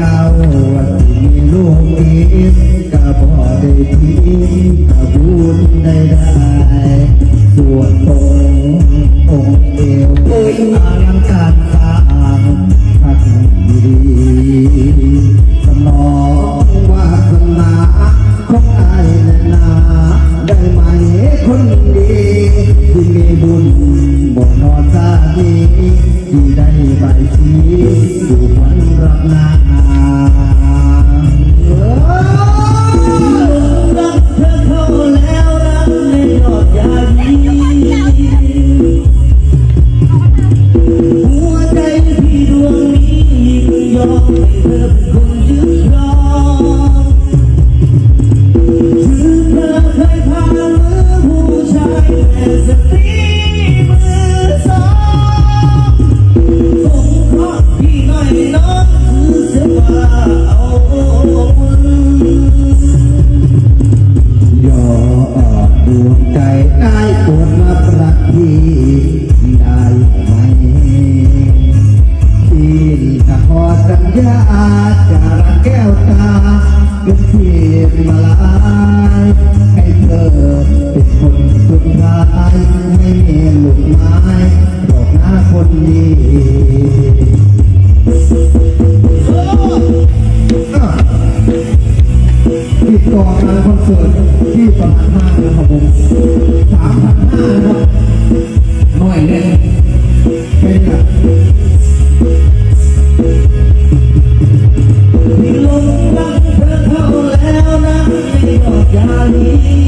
เจ้าวัดมีลูกมีกับ่อได้ทิ้กับบุญได้ได้ส่วนตรงองค์เยวอุ้ยอลังการสร้างพัดดีสนองว่าสนาของไอ้นาได้ไหมคนดีที่มีบุญบ่นอนซาดีที่ได้ใบที oh yeah. ญญาจากแก้วตาเป็นทีมมาลายให้เธอเป็นคนสุดท้ายไม่มีหลุดไม้ดอกหน้าคนดีติดต่อการคอนเสิร์ตที่ประมาณห้าพระบผมสามพันห้า You.